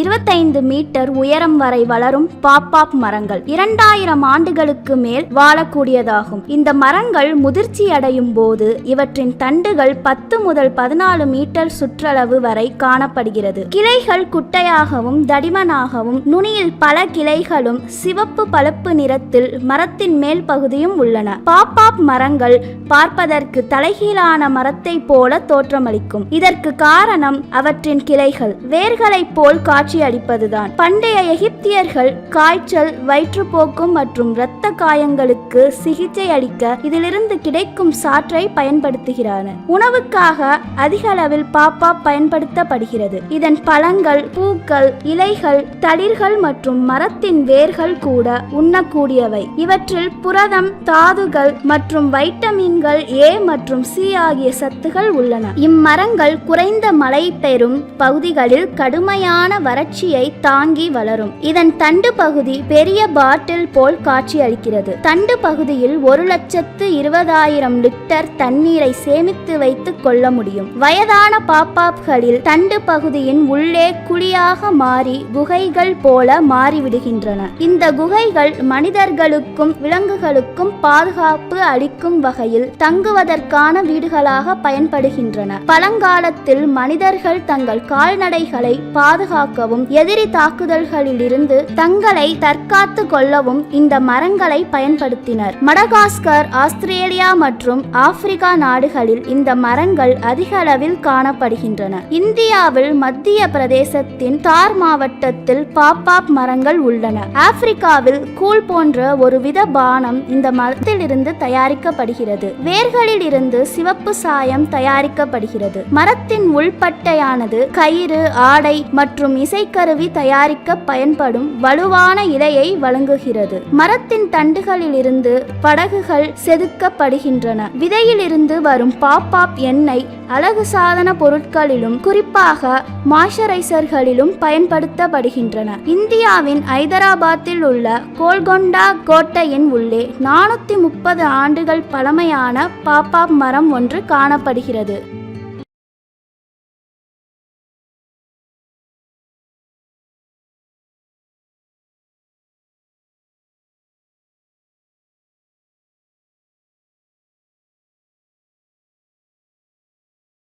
இருபத்தைந்து மீட்டர் உயரம் வரை வளரும் பாப்பாப் மரங்கள் இரண்டாயிரம் ஆண்டுகளுக்கு மேல் வாழக்கூடியதாகும். இந்த மரங்கள் முதிர்ச்சி அடையும் போது இவற்றின் தண்டுகள் பத்து முதல் பதினாலு மீட்டர் சுற்றளவு வரை காணப்படுகிறது. கிளைகள் குட்டையாகவும் தடிமனாகவும் நுனியில் பல கிளைகளும் சிவப்பு பழுப்பு நிறத்தில் மரத்தின் மேல் பகுதியும் உள்ளன. பாப்பாப் மரங்கள் பார்ப்பதற்கு தலைகீழான மரத்தை போல தோற்றமளிக்கும். இதற்கு காரணம் அவற்றின் கிளைகள். வேர்களைப் போல் காட்சியளிப்பதுதான் பண்டைய எகிப்தியர்கள் காய்ச்சல் வயிற்றுப்போக்கு மற்றும் இரத்த காயங்களுக்கு சிகிச்சை அளிக்க இதிலிருந்து கிடைக்கும் சாற்றை பயன்படுத்துகிறார்கள் உணவுக்காக அதிக அளவில் பாப்பா பயன்படுத்தப்படுகிறது. இதன் பழங்கள் பூக்கள் இலைகள் தளிர்கள் மற்றும் மரத்தின் வேர்கள் கூட உண்ணக்கூடியவை. இவற்றில் புரதம் தாதுகள் மற்றும் வைட்டமின்கள் ஏ மற்றும் சி ஆகிய சத்துகள் உள்ளன. இம்மரங்கள் குறைந்த மழை பெறும் பகுதிகளில் கடுமையான வறட்சியை தாங்கி வளரும். இதன் தண்டு பகுதி பெரிய பாட்டில் போல் காட்சியளிக்கிறது. தண்டு பகுதியில் ஒரு லட்சத்து இருபதாயிரம் லிட்டர் தண்ணீரை சேமித்து வைத்துக் கொள்ள முடியும். வயதான பாப்பாப்களில் தண்டு பகுதியின் உள்ளே குழியாக மாறி குகைகள் போல மாறிவிடுகின்றன. இந்த குகைகள் மனிதர்களுக்கும் விலங்குகளுக்கும் பாதுகாப்பு அளிக்கும் வகையில் தங்குவதற்கான வீடுகளாக பயன்படுகின்றன. பழங்காலத்தில் மனிதர்கள் தங்கள் கால்நடைகளை பாதுகாக்கவும் எதிரி தாக்குதல்களில் இருந்து தங்களை தற்காத்து கொள்ளவும் இந்த மரங்களை பயன்படுத்தினர். மடகாஸ்கர் ஆஸ்திரேலியா மற்றும் ஆப்பிரிக்கா நாடுகளில் இந்த மரங்கள் அதிக அளவில் காணப்படுகின்றன. இந்தியாவில் மத்திய பிரதேசத்தின் தார் மாவட்டத்தில் பாப்பாப் மரங்கள் உள்ளன. ஆப்பிரிக்காவில் கூழ் போன்ற ஒரு வித பானம் இந்த மரத்திலிருந்து தயாரிக்கப்படுகிறது. வேர்களில் இருந்து சிவப்பு சாயம் தயாரிக்கப்படுகிறது. மரத்தின் உள்பட்டையானது கயிறு ஆடை மற்றும் இசைக்கருவி தயாரிக்க பயன்படும் வலுவான இலையை வழங்குகிறது. மரத்தின் தண்டுகளிலிருந்து படகுகள் செதுக்கப்படுகின்றன. விதையிலிருந்து வரும் பாப்பாப் எண்ணெய் அழகு சாதன பொருட்களிலும் குறிப்பாக மாய்ஸ்சரைசர்களிலும் பயன்படுத்தப்படுகின்றன. இந்தியாவின் ஐதராபாத்தில் உள்ள கோல்கொண்டா கோட்டையின் உள்ளே நானூற்றி முப்பது ஆண்டுகள் பழமையான பாப்பாப் மரம் ஒன்று காணப்படுகிறது.